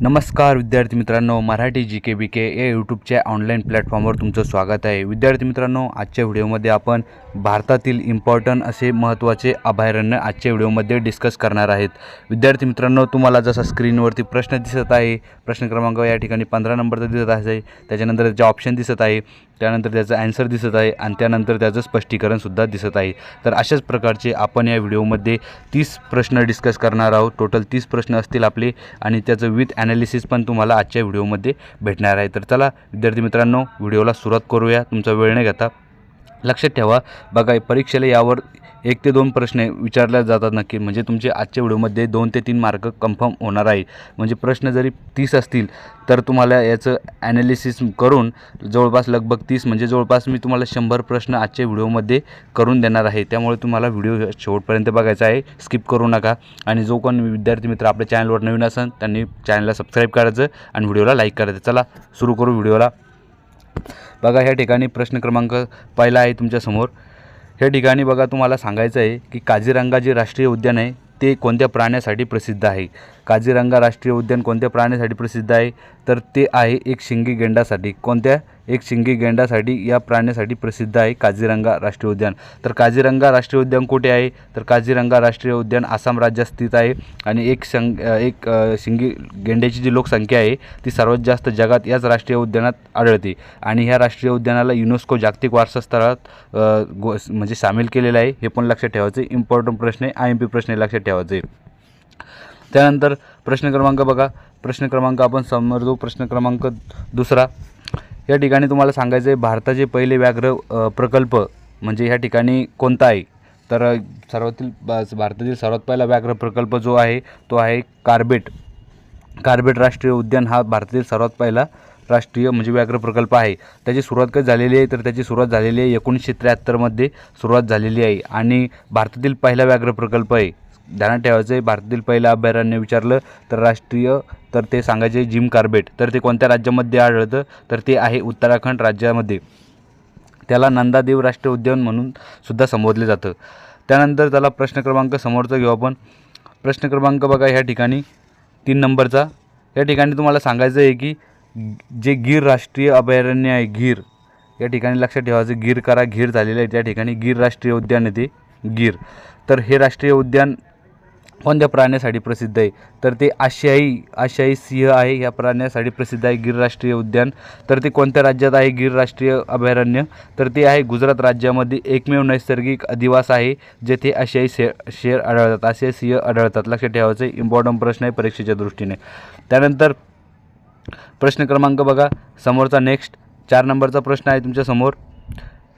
नमस्कार विद्यार्थी मित्रांनो मराठी जी के बी के या यूट्यूबच्या ऑनलाईन प्लॅटफॉर्मवर तुमचं स्वागत आहे. विद्यार्थी मित्रांनो आजच्या व्हिडिओमध्ये आपण भारतातील इम्पॉर्टंट असे महत्त्वाचे अभयारण्य आजच्या व्हिडिओमध्ये डिस्कस करणार आहेत. विद्यार्थी मित्रांनो तुम्हाला जसा स्क्रीनवरती प्रश्न दिसत आहे प्रश्न क्रमांक या ठिकाणी पंधरा नंबरचा दिसत आहे त्याच्यानंतर जे ऑप्शन दिसत आहे त्यानंतर त्याचं ॲन्सर दिसत आहे आणि त्यानंतर त्याचं स्पष्टीकरणसुद्धा दिसत आहे. तर अशाच प्रकारचे आपण या व्हिडिओमध्ये तीस प्रश्न डिस्कस करणार आहोत. टोटल तीस प्रश्न असतील आपले आणि त्याचं विथ ॲनालिसिस पण तुम्हाला आजच्या व्हिडिओमध्ये भेटणार आहे. तर चला विद्यार्थी मित्रांनो व्हिडिओला सुरुवात करूया. तुमचा वेळ न घेता लक्षात ठेवा. बघा परीक्षेला यावर एक ते दोन प्रश्न विचारल्या जातात नक्की. म्हणजे तुमचे आजच्या व्हिडिओमध्ये दोन ते तीन मार्क कन्फर्म होणार आहे. म्हणजे प्रश्न जरी तीस असतील तर तुम्हाला याचं ॲनालिसिस करून जवळपास लगभग तीस म्हणजे जवळपास मी तुम्हाला शंभर प्रश्न आजच्या व्हिडिओमध्ये करून देणार आहे. त्यामुळे तुम्हाला व्हिडिओ शेवटपर्यंत बघायचा आहे. स्किप करू नका. आणि जो कोण विद्यार्थी मित्र आपल्या चॅनलवर नवीन असेल त्यांनी चॅनलला सबस्क्राईब करायचं आणि व्हिडिओला लाईक करायचं. चला सुरू करू व्हिडिओला. बघा ह्या ठिकाणी प्रश्न क्रमांक पहिला आहे तुमच्यासमोर ह्या ठिकाणी बघा तुम्हाला सांगायचं आहे की काझीरंगा जे राष्ट्रीय उद्यान आहे ते कोणत्या प्राण्यासाठी प्रसिद्ध आहे? काझीरंगा राष्ट्रीय उद्यान कोणत्या प्राण्यासाठी प्रसिद्ध आहे? तर ते आहे एक शिंगी गेंडासाठी. कोणत्या? एक शिंगी गेंडासाठी या प्राण्यासाठी प्रसिद्ध आहे काझीरंगा राष्ट्रीय उद्यान. तर काझीरंगा राष्ट्रीय उद्यान कुठे आहे? तर काझीरंगा राष्ट्रीय उद्यान आसाम राज्यात स्थित आहे आणि एक शंग एक शिंगी गेंड्याची जी लोकसंख्या आहे ती सर्वात जास्त जगात याच राष्ट्रीय उद्यानात आढळते. आणि ह्या राष्ट्रीय उद्यानाला युनेस्को जागतिक वारसा स्थळात गो म्हणजे सामील केलेलं आहे हे पण लक्षात ठेवायचं आहे. इम्पॉर्टंट प्रश्न आहे आय एम पी प्रश्न आहे, लक्षात ठेवायचं आहे. त्यानंतर प्रश्न क्रमांक बघा. प्रश्न क्रमांक आपण समोर जो प्रश्न क्रमांक दुसरा. या ठिकाणी तुम्हाला सांगायचं आहे भारताचे पहिले व्याघ्र प्रकल्प म्हणजे ह्या ठिकाणी कोणता आहे तर सर्वातील भारतातील सर्वात पहिला व्याघ्र प्रकल्प जो आहे तो आहे कार्बेट. कार्बेट राष्ट्रीय उद्यान हा भारतातील सर्वात पहिला राष्ट्रीय म्हणजे व्याघ्र प्रकल्प आहे. त्याची सुरुवात कधी झालेली आहे? तर त्याची सुरुवात झालेली आहे एकोणीसशे त्र्याहत्तरमध्ये सुरुवात झालेली आहे. आणि भारतातील पहिला व्याघ्र प्रकल्प आहे. ध्यानात ठेवायचं आहे भारतातील पहिलं अभयारण्य विचारलं तर राष्ट्रीय तर ते सांगायचे जिम कार्बेट. तर ते कोणत्या राज्यामध्ये आढळतं? तर ते आहे उत्तराखंड राज्यामध्ये. त्याला नंदादेव राष्ट्रीय उद्यान म्हणून सुद्धा संबोधले जातं. त्यानंतर त्याला प्रश्न क्रमांक समोरचा घेऊ आपण. प्रश्न क्रमांक बघा ह्या ठिकाणी. तीन नंबरचा. या ठिकाणी तुम्हाला सांगायचं आहे की जे गीर राष्ट्रीय अभयारण्य आहे गीर. या ठिकाणी लक्षात ठेवायचं गीर करा गीर झालेलं आहे त्या ठिकाणी गीर राष्ट्रीय उद्यान येते गीर. तर हे राष्ट्रीय उद्यान कोणत्या प्राण्यासाठी प्रसिद्ध आहे. तर ते आशियाई आशियाई सिंह आहे ह्या प्राण्यासाठी प्रसिद्ध आहे गिर राष्ट्रीय उद्यान. तर ते कोणत्या राज्यात आहे? गिर राष्ट्रीय अभयारण्य. तर ते आहे गुजरात राज्यामध्ये एकमेव नैसर्गिक अधिवास आहे जेथे आशियाई शे शेर आढळतात. आशियाई सिंह आढळतात. लक्षात ठेवायचं इम्पॉर्टंट प्रश्न आहे परीक्षेच्या दृष्टीने. त्यानंतर प्रश्न क्रमांक बघा. समोरचा नेक्स्ट चार नंबरचा प्रश्न आहे तुमच्यासमोर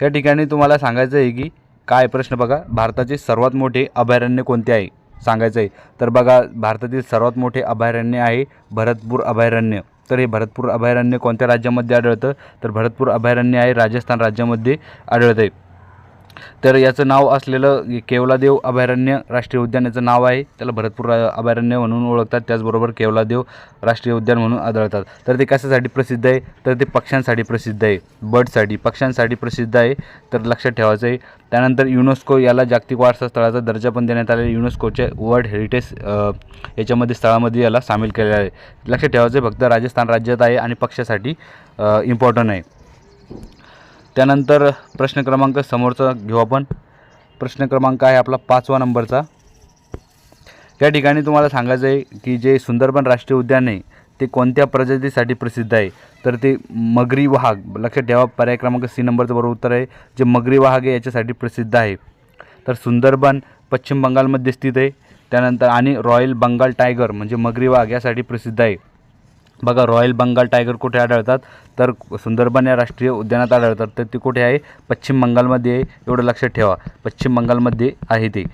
या ठिकाणी तुम्हाला सांगायचं आहे की काय प्रश्न बघा? भारताचे सर्वात मोठे अभयारण्य कोणते आहे? सांगायचं आहे तर बघा भारतातील सर्वात मोठे अभयारण्य आहे भरतपूर अभयारण्य. तर हे भरतपूर अभयारण्य कोणत्या राज्यामध्ये आढळतं? तर भरतपूर अभयारण्य आहे राजस्थान राज्यामध्ये आढळतं आहे तर याचं नाव असलेलं केवलादेव अभयारण्य राष्ट्रीय उद्यान याचं नाव आहे. त्याला भरतपूर अभयारण्य म्हणून ओळखतात. त्याचबरोबर केवलादेव राष्ट्रीय उद्यान म्हणून आढळतात. तर ते कशासाठी प्रसिद्ध आहे? तर ते पक्ष्यांसाठी प्रसिद्ध आहे. बर्डसाठी पक्ष्यांसाठी प्रसिद्ध आहे. तर लक्षात ठेवायचं आहे. त्यानंतर युनेस्को याला जागतिक वारसा स्थळाचा दर्जा पण देण्यात आलेला आहे. वर्ल्ड हेरिटेज याच्यामध्ये स्थळामध्ये याला सामील केलेलं आहे. लक्षात ठेवायचं आहे फक्त राजस्थान राज्यात आहे आणि पक्षासाठी इम्पॉर्टंट आहे. त्यानंतर प्रश्न क्रमांक समोरचा घेऊ आपण. प्रश्न क्रमांक आहे आपला पाचवा नंबरचा. या ठिकाणी तुम्हाला सांगायचं आहे की जे सुंदरबन राष्ट्रीय उद्यान आहे ते कोणत्या प्रजातीसाठी प्रसिद्ध आहे? तर ते मगरी वाघ लक्षात ठेवा पर्याय क्रमांक सी नंबरचं बरोबर उत्तर आहे जे मगरी वाघ आहे याच्यासाठी प्रसिद्ध आहे. तर सुंदरबन पश्चिम बंगालमध्ये स्थित आहे. त्यानंतर आणि रॉयल बंगाल टायगर म्हणजे मगरी वाघ यासाठी प्रसिद्ध आहे. बघा रॉयल बंगाल टायगर कुठे आढळतात? तर सुंदरबन या राष्ट्रीय उद्यानात आढळतात. तर ती कुठे आहे? पश्चिम बंगालमध्ये आहे. एवढं लक्षात ठेवा. पश्चिम बंगालमध्ये आहे ते.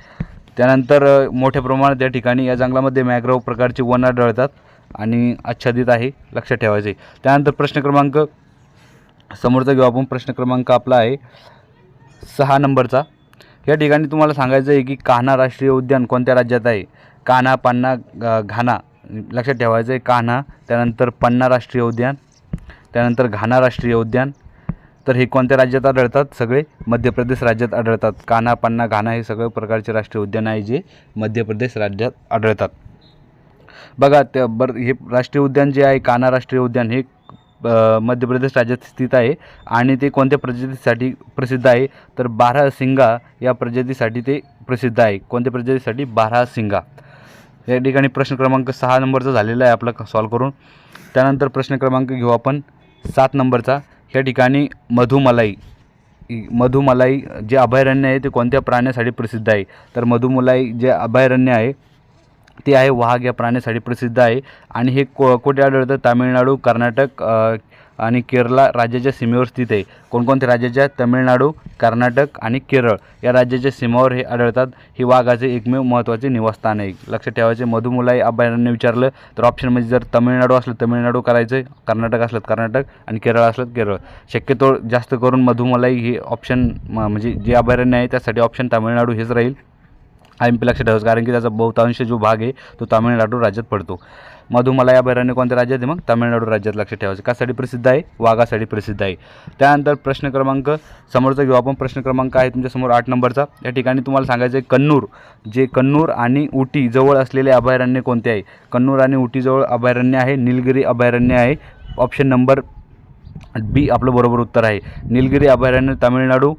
त्यानंतर मोठ्या प्रमाणात या ठिकाणी या जंगलामध्ये मॅग्रोव प्रकारचे वन आढळतात आणि आच्छादित आहे. लक्षात ठेवायचे त्यानंतर प्रश्न क्रमांक समोरचा घेऊ आपण. प्रश्न क्रमांक आपला आहे सहा नंबरचा. या ठिकाणी तुम्हाला सांगायचं आहे की कान्हा राष्ट्रीय उद्यान कोणत्या राज्यात आहे? कान्हा पान्ना घाना. लक्षात ठेवायचं आहे कान्हा त्यानंतर पन्ना राष्ट्रीय उद्यान त्यानंतर घाना राष्ट्रीय उद्यान. तर हे कोणत्या राज्यात आढळतात? सगळे मध्य प्रदेश राज्यात आढळतात. कान्हा पन्ना घाना हे सगळे प्रकारचे राष्ट्रीय उद्यान आहे जे मध्य प्रदेश राज्यात आढळतात. बघा त्या बरं हे राष्ट्रीय उद्यान जे आहे कान्हा राष्ट्रीय उद्यान हे मध्य प्रदेश राज्यात स्थित आहे आणि ते कोणत्या प्रजातीसाठी प्रसिद्ध आहे? तर बारासिंगा या प्रजातीसाठी ते प्रसिद्ध आहे. कोणत्या प्रजातीसाठी? बारासिंगा. या ठिकाणी प्रश्न क्रमांक सहा नंबरचा झालेला आहे आपला सॉल्व करून. त्यानंतर प्रश्न क्रमांक घेऊ आपण. सात नंबरचा. या ठिकाणी मधुमलाई. मधुमलाई जे अभयारण्य आहे ते कोणत्या प्राण्यासाठी प्रसिद्ध आहे? तर मधुमलाई जे अभयारण्य आहे ते आहे वाघ या प्राण्यासाठी प्रसिद्ध आहे. आणि हे को कुठे आढळतं? तामिळनाडू कर्नाटक आणि केरळ राज्याच्या सीमेवर स्थित आहे. कोणकोणत्या राज्याच्या? तमिळनाडू कर्नाटक आणि केरळ. या राज्याच्या सीमेवर हे आढळतात. हे वाघाचे एकमेव महत्त्वाचे निवासस्थान आहे. लक्षात ठेवायचे मधुमुलाई अभयारण्य विचारलं तर ऑप्शन म्हणजे जर तमिळनाडू असलं तमिळनाडू करायचं कर्नाटक असलं कर्नाटक आणि केरळ असलं केरळ. शक्यतो जास्त करून मधुमलाई हे ऑप्शन म- म्हणजे जे अभयारण्य आहे त्यासाठी ऑप्शन तामिळनाडू हेच राहील. आय एम पी लक्षात ठेवायचं कारण की त्याचा बहुतांश जो भाग आहे तो तामिळनाडू राज्यात पडतो. मधुमला अभयारण्य कोणत्या राज्यात आहे? मग तामिळनाडू राज्यात लक्षात ठेवायचं. कासाठी प्रसिद्ध आहे? वाघासाठी प्रसिद्ध आहे. त्यानंतर प्रश्न क्रमांक समोरचा घेऊ आपण. प्रश्न क्रमांक आहे तुमच्यासमोर आठ नंबरचा. या ठिकाणी तुम्हाला सांगायचं आहे कन्नूर. जे कन्नूर आणि उटी जवळ असलेले अभयारण्य कोणते आहे? कन्नूर आणि उटीजवळ अभयारण्य आहे. निलगिरी अभयारण्य आहे. ऑप्शन नंबर बी आपलं बरोबर उत्तर आहे. निलगिरी अभयारण्य तामिळनाडू.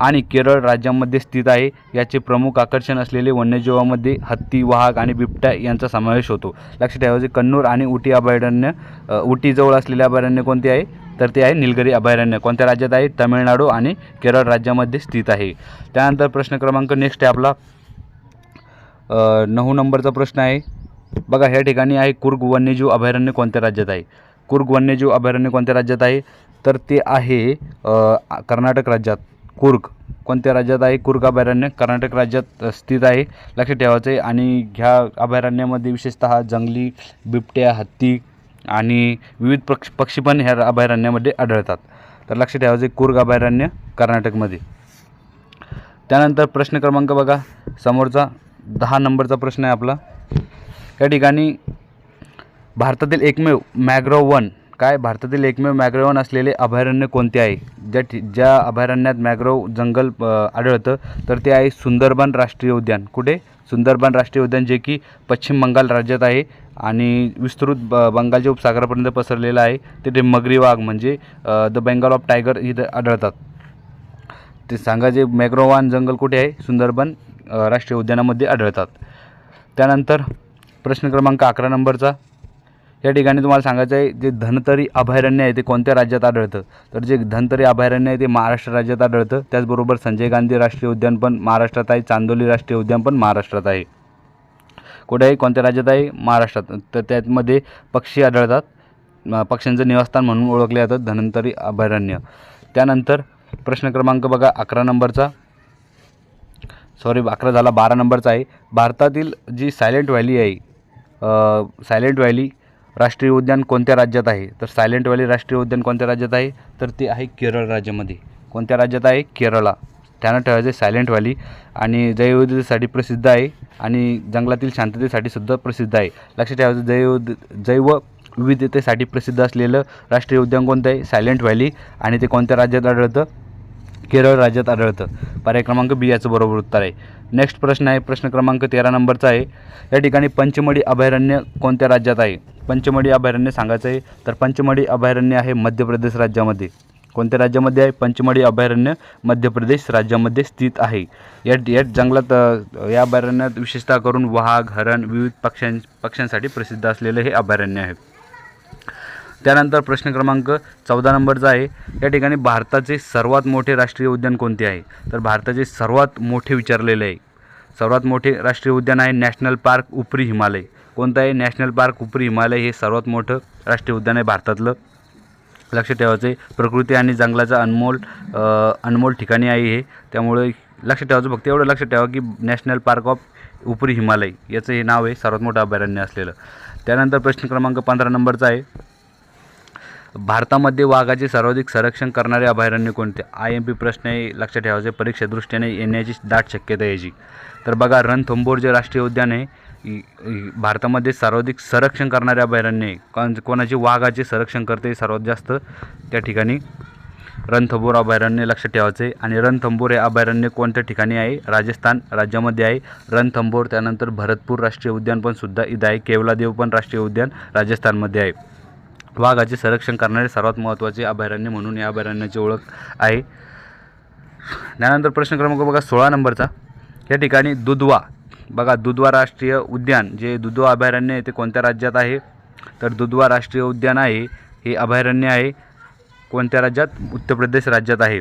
आणि केरळ राज्यामध्ये स्थित आहे. याचे प्रमुख आकर्षण असलेले वन्यजीवामध्ये हत्ती वाघ आणि बिबट्या यांचा समावेश होतो. लक्षात ठेवायचे कन्नूर आणि उटी अभयारण्य उटीजवळ असलेले अभयारण्य कोणते आहे? तर ते आहे निलगिरी अभयारण्य. कोणत्या राज्यात आहे? तामिळनाडू आणि केरळ राज्यामध्ये स्थित आहे. त्यानंतर प्रश्न क्रमांक नेक्स्ट आहे आपला. नऊ नंबरचा प्रश्न आहे. बघा ह्या ठिकाणी आहे कुर्ग वन्यजीव अभयारण्य कोणत्या राज्यात आहे? कुर्ग वन्यजीव अभयारण्य कोणत्या राज्यात आहे? तर ते आहे कर्नाटक राज्यात. कुर्ग. कोणत्या राज्यात आहे? कुर्ग अभयारण्य. कर्नाटक राज्यात स्थित आहे. लक्षात ठेवायचं आहे आणि ह्या अभयारण्यामध्ये विशेषतः जंगली बिबट्या हत्ती आणि विविध पक्ष पक्षी पण ह्या अभयारण्यामध्ये आढळतात. तर लक्ष ठेवायचं आहे कुर्ग अभयारण्य कर्नाटकमध्ये. त्यानंतर प्रश्न क्रमांक बघा. समोरचा दहा नंबरचा प्रश्न आहे आपला. या ठिकाणी भारतातील एकमेव मॅग्रो वन काय भारतातील एकमेव मॅग्रोवन असलेले अभयारण्य कोणते आहे? ज्या ठि ज्या अभयारण्यात मॅग्रोव जंगल आढळतं तर ते आहे सुंदरबन राष्ट्रीय उद्यान. कुठे? सुंदरबन राष्ट्रीय उद्यान जे की पश्चिम बंगाल राज्यात आहे आणि विस्तृत ब बंगालच्या उपसागरापर्यंत पसरलेलं आहे. तिथे मगरी वाघ म्हणजे द बेंगॉल ऑफ टायगर इथं आढळतात. ते सांगायचे मॅग्रोवान जंगल कुठे आहे? सुंदरबन राष्ट्रीय उद्यानामध्ये आढळतात. त्यानंतर प्रश्न क्रमांक अकरा नंबरचा. या ठिकाणी तुम्हाला सांगायचं आहे जे धनतरी अभयारण्य आहे ते कोणत्या राज्यात आढळतं? तर जे धनतरी अभयारण्य आहे ते महाराष्ट्र राज्यात आढळतं. त्याचबरोबर संजय गांधी राष्ट्रीय उद्यान पण महाराष्ट्रात आहे चांदोली राष्ट्रीय उद्यान पण महाराष्ट्रात आहे. कुठे आहे कोणत्या राज्यात आहे महाराष्ट्रात. तर त्यामध्ये पक्षी आढळतात. पक्ष्यांचं निवासस्थान म्हणून ओळखले जातात धनंतरी अभयारण्य. त्यानंतर प्रश्न क्रमांक बघा अकरा नंबरचा. सॉरी अकरा झाला बारा नंबरचा आहे. भारतातील जी सायलेंट व्हॅली आहे सायलेंट व्हॅली राष्ट्रीय उद्यान कोणत्या राज्यात आहे? तर सायलेंट व्हॅली राष्ट्रीय उद्यान कोणत्या राज्यात आहे? तर ते आहे केरळ राज्यामध्ये. कोणत्या राज्यात आहे? केरळला. त्यानं ठेवायचे सायलेंट व्हॅली आणि जैवविविधतेसाठी प्रसिद्ध आहे आणि जंगलातील शांततेसाठी सुद्धा प्रसिद्ध आहे. लक्षात ठेवायचं जैव जैव विविधतेसाठी प्रसिद्ध असलेलं राष्ट्रीय उद्यान कोणतं आहे? सायलेंट व्हॅली आणि ते कोणत्या राज्यात आढळतं? केरळ राज्यात आढळतं. पर्याय क्रमांक बी याचं बरोबर उत्तर आहे. नेक्स्ट प्रश्न आहे प्रश्न क्रमांक तेरा नंबरचा आहे. या ठिकाणी पंचमढी अभयारण्य कोणत्या राज्यात आहे? पंचमढी अभयारण्य सांगायचं आहे तर पंचमढी अभयारण्य आहे मध्य प्रदेश राज्यामध्ये. कोणत्या राज्यामध्ये आहे? पंचमढी अभयारण्य मध्य प्रदेश राज्यामध्ये स्थित आहे. या या जंगलात या अभयारण्यात विशेषतः करून वाघ हरण विविध पक्ष्यां पक्ष्यांसाठी प्रसिद्ध असलेलं हे अभयारण्य आहे. त्यानंतर प्रश्न क्रमांक चौदा नंबरचा आहे. या ठिकाणी भारताचे सर्वात मोठे राष्ट्रीय उद्यान कोणते आहे? तर भारताचे सर्वात मोठे विचारलेले आहे. सर्वात मोठे राष्ट्रीय उद्यान आहे नॅशनल पार्क उपरी हिमालय. कोणतं आहे नॅशनल पार्क उपरी हिमालय हे सर्वात मोठं राष्ट्रीय उद्यान आहे भारतातलं. लक्ष ठेवायचं आहे. प्रकृती आणि जंगलाचं अनमोल अनमोल ठिकाणी आहे हे. त्यामुळे लक्ष ठेवायचं फक्त एवढं लक्ष ठेवा की नॅशनल पार्क ऑफ उपरी हिमालय याचं हे नाव आहे सर्वात मोठं अभयारण्य असलेलं. त्यानंतर प्रश्न क्रमांक पंधरा नंबरचा आहे. भारतामध्ये वाघाचे सर्वाधिक संरक्षण करणारे अभयारण्य कोणते? आय एम पी प्रश्न आहे लक्षात ठेवायचे परीक्षेदृष्टीने येण्याची दाट शक्यता याची. तर बघा रणथंबोर जे राष्ट्रीय उद्यान आहे. भारतामध्ये सर्वाधिक संरक्षण करणारे अभयारण्य कोण कोणाचे वाघाचे संरक्षण करते सर्वात जास्त त्या ठिकाणी रणथंबोर अभयारण्य लक्षात ठेवायचं आहे आणि रणथंबोर हे अभयारण्य कोणत्या ठिकाणी आहे? राजस्थान राज्यामध्ये आहे. रणथंबोर त्यानंतर भरतपूर राष्ट्रीय उद्यान पण सुद्धा इथं आहे. केवलादेव पण राष्ट्रीय उद्यान राजस्थानमध्ये आहे. वाघाचे संरक्षण करणारे सर्वात महत्त्वाचे अभयारण्य म्हणून या अभयारण्याची ओळख आहे. त्यानंतर प्रश्न क्रमांक बघा सोळा नंबरचा. या ठिकाणी दुधवा बघा दुधवा राष्ट्रीय उद्यान जे दुधवा अभयारण्य आहे ते कोणत्या राज्यात आहे? तर दुधवा राष्ट्रीय उद्यान आहे हे अभयारण्य आहे कोणत्या राज्यात? उत्तर प्रदेश राज्यात आहे.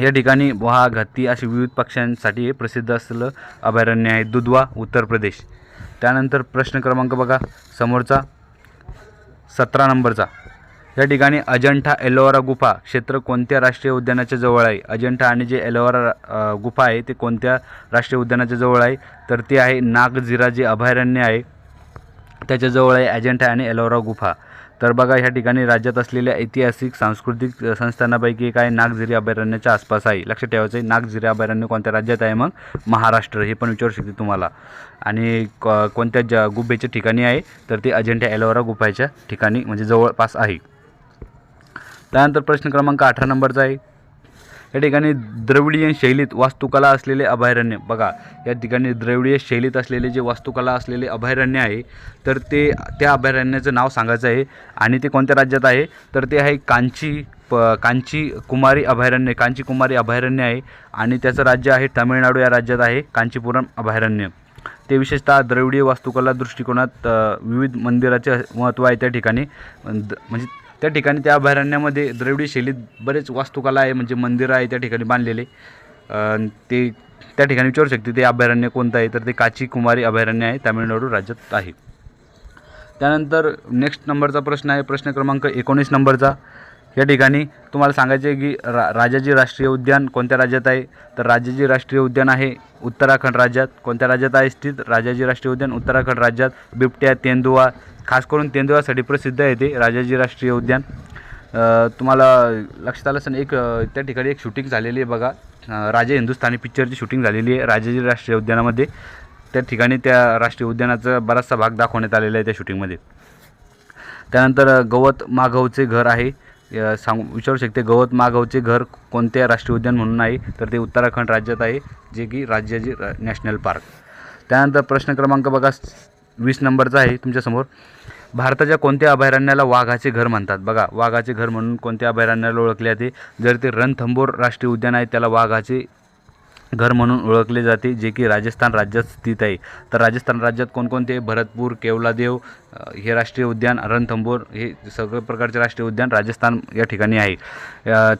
या ठिकाणी वाघ हत्ती अशी विविध पक्ष्यांसाठी प्रसिद्ध असलेलं अभयारण्य आहे दुधवा उत्तर प्रदेश. त्यानंतर प्रश्न क्रमांक बघा समोरचा सतरा नंबरचा. या ठिकाणी अजंठा एलोरा गुफा क्षेत्र कोणत्या राष्ट्रीय उद्यानाच्या जवळ आहे? अजंठा आणि जे एलोरा गुफा आहे ते कोणत्या राष्ट्रीय उद्यानाच्या जवळ आहे? तर ते आहे नागझिरा जे अभयारण्य आहे. त्याच्याजवळ आहे अजंठा आणि एलोरा गुफा. तर बघा ह्या ठिकाणी राज्यात असलेल्या ऐतिहासिक सांस्कृतिक संस्थानापैकी एक आहे नागझिरी अभयारण्याच्या आसपास आहे. लक्षात ठेवायचं आहे नागझिरी अभयारण्य कोणत्या राज्यात आहे? मग महाराष्ट्र हे पण विचारू शकते तुम्हाला. आणि क- कोणत्या ज गुफेच्या ठिकाणी आहे? तर ते अजंठा एलोरा गुफाच्या ठिकाणी म्हणजे जवळपास आहे. त्यानंतर प्रश्न क्रमांक अठरा नंबरचा आहे. या ठिकाणी द्रविडियन शैलीत वास्तुकला असलेले अभयारण्य. बघा या ठिकाणी द्रविडीय शैलीत असलेले जे वास्तुकला असलेले अभयारण्य आहे तर ते त्या अभयारण्याचं नाव सांगायचं आहे आणि ते कोणत्या राज्यात आहे? तर ते आहे कांची प कांची कुमारी अभयारण्य. कांची कुमारी अभयारण्य आहे आणि त्याचं राज्य आहे तामिळनाडू. या राज्यात आहे कांचीपुरम अभयारण्य. ते विशेषतः द्रविडीय वास्तुकला दृष्टिकोनात विविध मंदिराचे महत्त्व आहे त्या ठिकाणी. द- म्हणजे त्या ठिकाणी त्या अभयारण्यामध्ये द्रविडी शैलीत बरेच वास्तुकला आहे म्हणजे मंदिरं आहे त्या ठिकाणी बांधलेले. ते त्या ठिकाणी विचारू शकते ते अभयारण्य कोणतं आहे तर ते काची कुमारी अभयारण्य आहे तामिळनाडू राज्यात आहे. त्यानंतर नेक्स्ट नंबरचा प्रश्न आहे प्रश्न क्रमांक एकोणीस नंबरचा या ठिकाणी तुम्हाला सांगायचे आहे की रा राजाजी राष्ट्रीय उद्यान कोणत्या राज्यात आहे? तर राजाजी राष्ट्रीय उद्यान आहे उत्तराखंड राज्यात. कोणत्या राज्यात आहे स्थित? राजाजी राष्ट्रीय उद्यान उत्तराखंड राज्यात. बिबट्या तेंदुआ खास करून तेंदुआसाठी प्रसिद्ध आहे ते राजाजी राष्ट्रीय उद्यान. तुम्हाला लक्षात आलं असं एक त्या ठिकाणी एक शूटिंग झालेली आहे बघा. राजा राजे हिंदुस्थानी पिक्चरची शूटिंग झालेली आहे राजाजी राष्ट्रीय उद्यानामध्ये. त्या ठिकाणी त्या राष्ट्रीय उद्यानाचा बराचसा भाग दाखवण्यात आलेला आहे त्या शूटिंगमध्ये त्यानंतर गवत माघवचे घर आहे. सांगू सांग विचारू शकते गवत माघवचे घर कोणत्या राष्ट्रीय उद्यान म्हणून आहे? तर ते उत्तराखंड राज्यात आहे जे की राज्याजी नॅशनल पार्क त्यानंतर प्रश्न क्रमांक बघा वीस नंबरचा आहे तुमच्यासमोर भारताच्या कोणत्या अभयारण्याला वाघाचे घर म्हणतात? बघा वाघाचे घर म्हणून कोणत्या अभयारण्याला ओळखले जाते? जर ते रणथंबोर राष्ट्रीय उद्यान आहे त्याला वाघाचे घर म्हणून ओळखले जाते जे की राजस्थान राज्यात स्थित आहे. तर राजस्थान राज्यात कोणकोणते? भरतपूर केवलादेव हे राष्ट्रीय उद्यान रणथंबोर हे सगळे प्रकारचे राष्ट्रीय उद्यान राजस्थान या ठिकाणी आहे.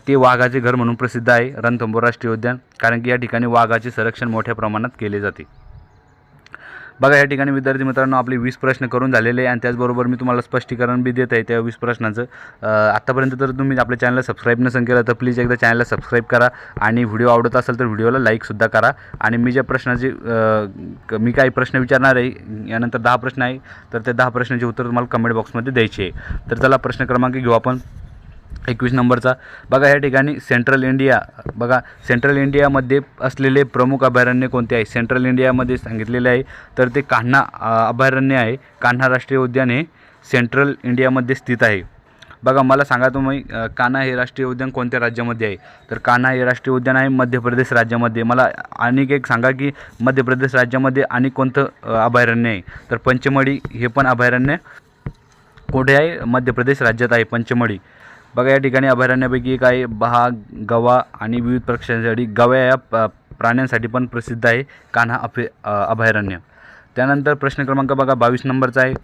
ते वाघाचे घर म्हणून प्रसिद्ध आहे रणथंबोर राष्ट्रीय उद्यान कारण की या ठिकाणी वाघाचे संरक्षण मोठ्या प्रमाणात केले जाते. बघा या ठिकाणी विद्यार्थी मित्रांनो आपले वीस प्रश्न करून झालेले आणि त्याचबरोबर मी तुम्हाला स्पष्टीकरण बी देत आहे त्या वीस प्रश्नाचं. आत्तापर्यंत जर तुम्ही आपल्या चॅनलला सबस्क्राईब नसेल केलं तर प्लीज एकदा चॅनलला सबस्क्राईब करा आणि व्हिडिओ आवडत असेल तर व्हिडिओला लाईकसुद्धा करा. आणि मी ज्या प्रश्नाचे क- मी काही प्रश्न विचारणार आहे यानंतर दहा प्रश्न आहे तर त्या दहा प्रश्नाचे उत्तर तुम्हाला कमेंट बॉक्समध्ये द्यायचे आहे. तर चला प्रश्न क्रमांक घेऊ आपण. एकवीस नंबरचा. बघा या ठिकाणी सेंट्रल इंडिया बघा सेंट्रल इंडियामध्ये असलेले प्रमुख अभयारण्य कोणते आहे? सेंट्रल इंडियामध्ये सांगितलेले आहे. तर ते कान्हा अभयारण्य आहे. कान्हा राष्ट्रीय उद्यान हे सेंट्रल इंडियामध्ये स्थित आहे. बघा मला सांगा तुम्ही कान्हा हे राष्ट्रीय उद्यान कोणत्या राज्यामध्ये आहे? तर कान्हा हे राष्ट्रीय उद्यान आहे मध्य प्रदेश राज्यामध्ये. मला आणि एक सांगा की मध्य प्रदेश राज्यामध्ये आणि कोणतं अभयारण्य आहे? तर पंचमढी हे पण अभयारण्य कुठे आहे? मध्य प्रदेश राज्यात आहे पंचमढी. बघा या ठिकाणी अभयारण्यापैकी एक आहे बहा गवा आणि विविध पक्ष्यांसाठी गव्या या प- प्राण्यांसाठी पण प्रसिद्ध आहे कान्हा अभय अभयारण्य. त्यानंतर प्रश्न क्रमांक बघा बावीस नंबरचा आहे.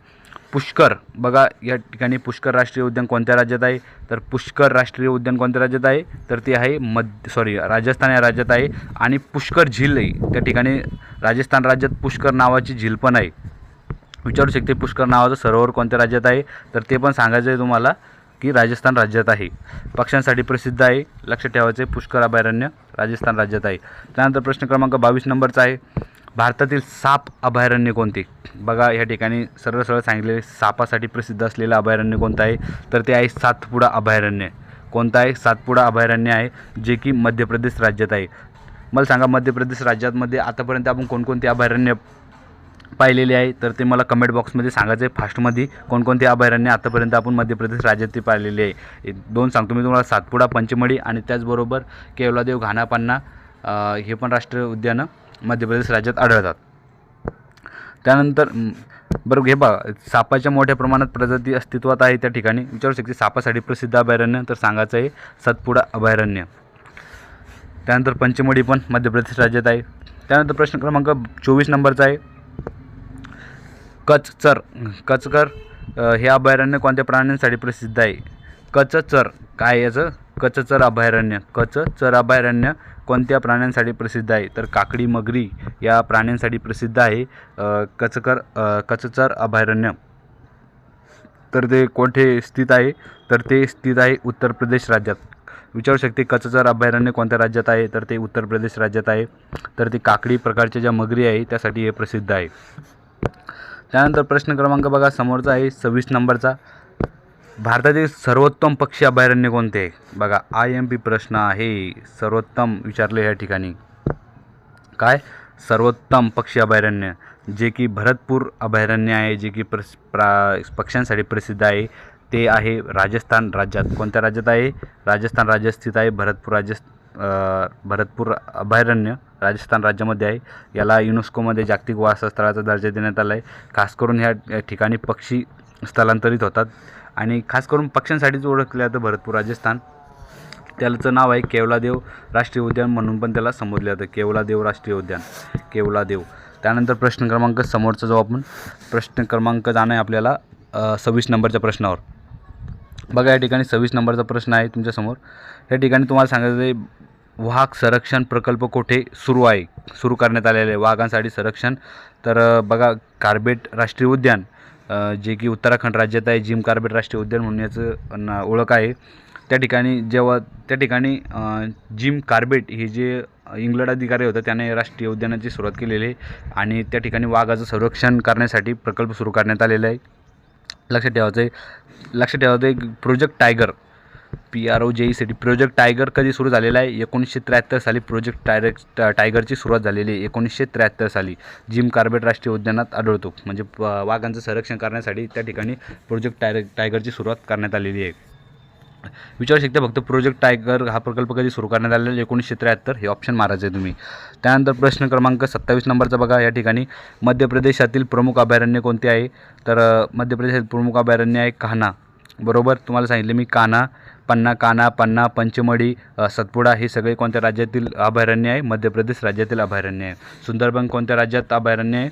पुष्कर. बघा या ठिकाणी पुष्कर राष्ट्रीय उद्यान कोणत्या राज्यात आहे? तर पुष्कर राष्ट्रीय उद्यान कोणत्या राज्यात आहे? तर ते आहे मध्य सॉरी राजस्थान या राज्यात आहे. आणि पुष्कर झील आहे. त्या ठिकाणी राजस्थान राज्यात पुष्कर नावाची झील पण आहे. विचारू शकते पुष्कर नावाचं सरोवर कोणत्या राज्यात आहे? तर ते पण सांगायचं आहे तुम्हाला. की राजस्थान राज्यात आहे. पक्ष्यांसाठी प्रसिद्ध आहे. लक्षात ठेवायचे पुष्कर अभयारण्य राजस्थान राज्यात आहे. त्यानंतर प्रश्न क्रमांक बावीस नंबरचा आहे. भारतातील साप अभयारण्य कोणते? बघा या ठिकाणी सरळ सरळ सांगितलेले सापासाठी प्रसिद्ध असलेलं अभयारण्य कोणतं आहे? तर ते आहे सातपुडा अभयारण्य. कोणतं आहे? सातपुडा अभयारण्य आहे जे की मध्य प्रदेश राज्यात आहे. मला सांगा मध्य प्रदेश राज्यामध्ये आतापर्यंत आपण कोणकोणते अभयारण्य पाहिलेली आहे तर ते मला कमेंट बॉक्समध्ये सांगायचं आहे. फास्टमध्ये कोणकोणती अभयारण्य आतापर्यंत आपण मध्य प्रदेश राज्यात ती आहे? दोन सांगतो मी तुम्हाला. सातपुडा पंचमढी आणि त्याचबरोबर केवलादेव घानापान्ना हे पण राष्ट्रीय उद्यानं मध्य प्रदेश राज्यात आढळतात. त्यानंतर बरं हे बघा. सापाच्या मोठ्या प्रमाणात प्रजाती अस्तित्वात आहे त्या ठिकाणी. विचारू शकते सापासाठी प्रसिद्ध अभयारण्य तर सांगायचं आहे सातपुडा अभयारण्य. त्यानंतर पंचमढी पण मध्य प्रदेश राज्यात आहे. त्यानंतर प्रश्न क्रमांक चोवीस नंबरचा आहे. कचचर. कचकर हे अभयारण्य कोणत्या प्राण्यांसाठी प्रसिद्ध आहे? कचचर. काय याचं? कचचर अभयारण्य. कचचर अभयारण्य कोणत्या प्राण्यांसाठी प्रसिद्ध आहे? तर काकडी मगरी या प्राण्यांसाठी प्रसिद्ध आहे कचकर कचचर अभयारण्य. तर ते कोठे स्थित आहे? तर ते स्थित आहे उत्तर प्रदेश राज्यात. विचारू शकते कचचर अभयारण्य कोणत्या राज्यात आहे? तर ते उत्तर प्रदेश राज्यात आहे. तर ते काकडी प्रकारच्या ज्या मगरी आहे त्यासाठी हे प्रसिद्ध आहे. त्यानंतर प्रश्न क्रमांक बघा समोरचा आहे सव्वीस नंबरचा. भारतातील सर्वोत्तम पक्षी अभयारण्य कोणते? आहे बघा आय एम पी प्रश्न आहे. सर्वोत्तम विचारले या ठिकाणी. काय? सर्वोत्तम पक्षी अभयारण्य. जे की भरतपूर अभयारण्य आहे जे की प्रस प्रा पक्ष्यांसाठी प्रसिद्ध आहे. ते आहे राजस्थान राज्यात. कोणत्या राज्यात आहे? राजस्थान राज्यात स्थित आहे भरतपूर राज्य भरतपूर अभयारण्य राजस्थान राज्यामध्ये आहे. याला युनेस्कोमध्ये जागतिक वारसास्थळाचा दर्जा देण्यात आला आहे खास करून ह्या ठिकाणी पक्षी स्थलांतरित होतात. आणि खास करून पक्ष्यांसाठीच ओळखलं जातं भरतपूर राजस्थान. त्याचं नाव आहे केवलादेव राष्ट्रीय उद्यान म्हणून पण त्याला संबोधलं जातं. केवलादेव राष्ट्रीय उद्यान. केवलादेव. त्यानंतर प्रश्न क्रमांक समोरचा जो आपण. प्रश्न क्रमांक जाणं आहे आपल्याला सव्वीस नंबरच्या प्रश्नावर. बघा या ठिकाणी सव्वीस नंबरचा प्रश्न आहे तुमच्यासमोर. या ठिकाणी तुम्हाला सांगायचं आहे वाघ संरक्षण प्रकल्प कोठे? सुरू आहे. सुरू करण्यात आलेले आहे वाघांसाठी संरक्षण. तर बघा कार्बेट राष्ट्रीय उद्यान जे की उत्तराखंड राज्यात आहे जिम कार्बेट राष्ट्रीय उद्यान म्हणून याचं ओळख आहे. त्या ठिकाणी जेव्हा त्या ठिकाणी जिम कार्बेट हे जे इंग्लंड अधिकारी होतं त्याने राष्ट्रीय उद्यानाची सुरुवात केलेली आहे. आणि त्या ठिकाणी वाघाचं संरक्षण करण्यासाठी प्रकल्प सुरू करण्यात आलेला आहे. लक्षात ठेवायचं आहे लक्षात ठेवायचं आहे project tiger P R O J E साठी प्रोजेक्ट टायगर कधी सुरू झालेला आहे? एकोणीसशे त्र्याहत्तर साली प्रोजेक्ट टायरेक्स टायगरची सुरुवात झालेली आहे. एकोणीसशे त्र्याहत्तर साली जिम कार्बेट राष्ट्रीय उद्यानात आढळतो. म्हणजे वाघांचं संरक्षण करण्यासाठी त्या ठिकाणी प्रोजेक्ट टायर टायगरची सुरुवात करण्यात आलेली आहे. विचारू शकता फक्त प्रोजेक्ट टायगर हा प्रकल्प कधी सुरू करण्यात आलेला आहे? एकोणीसशे त्र्याहत्तर? हे ऑप्शन मारायचं आहे तुम्ही. त्यानंतर प्रश्न क्रमांक सत्तावीस नंबरचा बघा. या ठिकाणी मध्य प्रदेशातील प्रमुख अभयारण्य कोणते आहे? तर मध्य प्रदेशातील प्रमुख अभयारण्य आहे कान्हा बरोबर तुम्हाला सांगितले मी कान्हा पन्ना कान्हा पन्ना पंचमढी सतपुडा हे सगळे कोणत्या राज्यातील अभयारण्य आहे? मध्य प्रदेश राज्यातील अभयारण्य आहे. सुंदरबन कोणत्या राज्यात अभयारण्य आहे?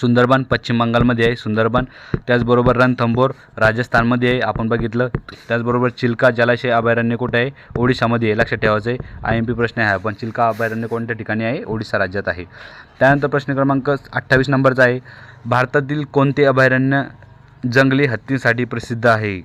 सुंदरबन पश्चिम बंगालमध्ये आहे. सुंदरबन त्याचबरोबर रणथंबोर राजस्थानमध्ये आहे. आपण बघितलं त्याचबरोबर चिल्का जलाशय अभयारण्य कुठे आहे? ओडिशामध्ये आहे. लक्षात ठेवायचं आहे आय एम पी प्रश्न आहे पण चिल्का अभयारण्य कोणत्या ठिकाणी आहे? ओडिशा राज्यात आहे. त्यानंतर प्रश्न क्रमांक अठ्ठावीस नंबरचा आहे. भारतातील कोणते अभयारण्य जंगली हत्तींसाठी प्रसिद्ध आहे.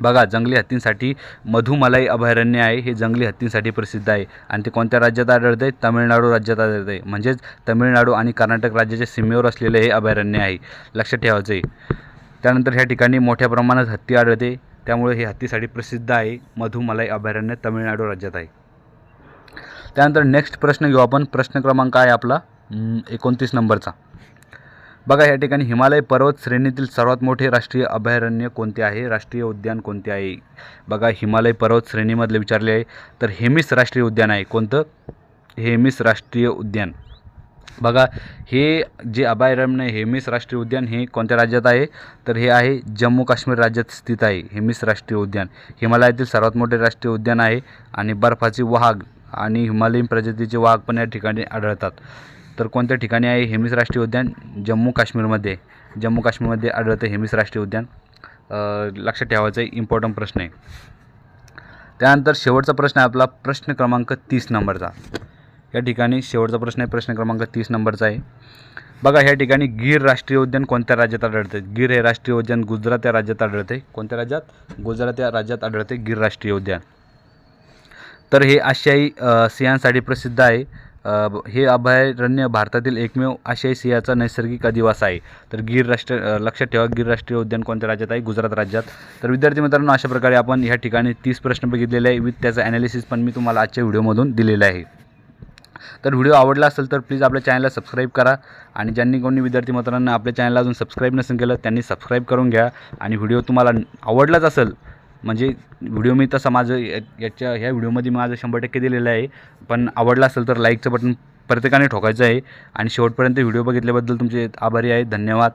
बघा जंगली हत्तींसाठी मधुमलाई अभयारण्य आहे. हे जंगली हत्तींसाठी प्रसिद्ध आहे. आणि ते कोणत्या राज्यात आढळते आहे? तमिळनाडू राज्यात आढळते आहे. म्हणजेच तामिळनाडू आणि कर्नाटक राज्याच्या सीमेवर असलेले हे अभयारण्य आहे. लक्षात ठेवायचं आहे. त्यानंतर ह्या ठिकाणी मोठ्या प्रमाणात हत्ती आढळते. त्यामुळे हे हत्तीसाठी प्रसिद्ध आहे. मधुमलाई अभयारण्य तमिळनाडू राज्यात आहे. त्यानंतर नेक्स्ट प्रश्न घेऊ आपण. प्रश्न क्रमांक आहे आपला एकोणतीस नंबरचा. बघा या ठिकाणी हिमालय पर्वत श्रेणीतील सर्वात मोठे राष्ट्रीय अभयारण्य कोणते आहे? राष्ट्रीय उद्यान कोणते आहे? बघा हिमालय पर्वत श्रेणीमधले विचारले आहे तर हेमिस राष्ट्रीय उद्यान आहे. कोणतं? हेमिस राष्ट्रीय उद्यान. बघा हे जे अभयारण्य आहे, हेमिस राष्ट्रीय उद्यान हे कोणत्या राज्यात आहे? तर हे आहे जम्मू काश्मीर राज्यात स्थित आहे हेमिस राष्ट्रीय उद्यान. हिमालयातील सर्वात मोठे राष्ट्रीय उद्यान आहे आणि बर्फाचे वाघ आणि हिमालयीन प्रजातीचे वाघ पण या ठिकाणी आढळतात. तर कोणत्या ठिकाणी आहे हेमिस राष्ट्रीय उद्यान? जम्मू काश्मीरमध्ये. जम्मू काश्मीरमध्ये आढळतं हेमिस राष्ट्रीय उद्यान. लक्षात ठेवायचं आहे इम्पॉर्टंट प्रश्न आहे. त्यानंतर शेवटचा प्रश्न आहे आपला प्रश्न क्रमांक तीस नंबरचा. या ठिकाणी शेवटचा प्रश्न आहे प्रश्न क्रमांक तीस नंबरचा आहे. बघा ह्या ठिकाणी गीर राष्ट्रीय उद्यान कोणत्या राज्यात आढळते गिर हे राष्ट्रीय उद्यान गुजरात या राज्यात आढळते कोणत्या राज्यात? गुजरात या राज्यात आढळते गिर राष्ट्रीय उद्यान. तर हे आशियाई सियांसाठी सिंहांसाठी प्रसिद्ध आहे. हे अभयारण्य भारतातील एकमेव आशियाई सिंहाचा नैसर्गिक अधिवास आहे. तर गिर राष्ट्र लक्षात ठेवा गीर राष्ट्रीय उद्यान कोणत्या राज्यात आहे? गुजरात राज्यात. तर विद्यार्थी मित्रांनो अशा प्रकारे आपण ह्या ठिकाणी तीस प्रश्न बघितलेले आहे विथ त्याचं ॲनालिसिस पण मी तुम्हाला आजच्या व्हिडिओमधून दिलेलं आहे. तर व्हिडिओ आवडला असेल तर प्लीज आपल्या चॅनलला सबस्क्राईब करा. आणि ज्यांनी कोणी विद्यार्थी मित्रांना आपल्या चॅनलला अजून सबस्क्राईब नसेल केलं त्यांनी सबस्क्राईब करून घ्या. आणि व्हिडिओ तुम्हाला आवडलाच असेल म्हणजे व्हिडिओ मी तसा माझं या- याच्या ह्या व्हिडिओमध्ये माझं शंभर टक्के दिलेलं आहे. पण आवडला असेल तर लाईकचं बटन प्रत्येकाने ठोकायचं आहे. आणि शेवटपर्यंत व्हिडिओ बघितल्याबद्दल तुमचे आभारी आहे. धन्यवाद.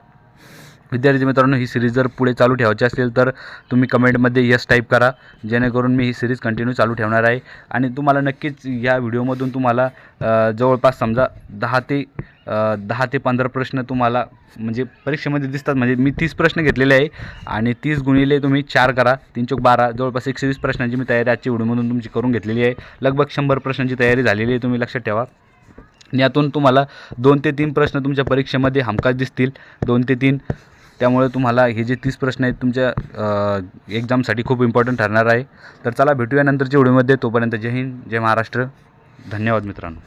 विद्यार्थी मित्रांनो ही सिरीज जर पुढे चालू ठेवायची असेल तर तुम्ही कमेंटमध्ये यस टाईप करा. जेणेकरून मी ही सिरीज कंटिन्यू चालू ठेवणार आहे. आणि तुम्हाला नक्कीच या व्हिडिओमधून तुम्हाला जवळपास समजा दहा ते दहा ते पंधरा प्रश्न तुम्हाला म्हणजे परीक्षेमध्ये दिसतात. म्हणजे मी तीस प्रश्न घेतलेले आहे आणि तीस गुणिले तुम्ही चार करा. तीन चौक बारा जवळपास एकशे वीस प्रश्नांची मी तयारी आजच्या व्हिडिओमधून तुमची करून घेतलेली आहे. लगभग शंभर प्रश्नांची तयारी झालेली आहे तुम्ही लक्षात ठेवा. यातून तुम्हाला दोन ते तीन प्रश्न तुमच्या परीक्षेमध्ये हमखास दिसतील. दोन ते तीन त्यामुळे तुम्हाला हे जे तीस प्रश्न आहेत तुमच्या एक्झामसाठी खूप इम्पॉर्टंट ठरणार आहे. तर चला भेटूया नंतरच्या व्हिडिओमध्ये. तोपर्यंत जय हिंद जय महाराष्ट्र. धन्यवाद मित्रांनो.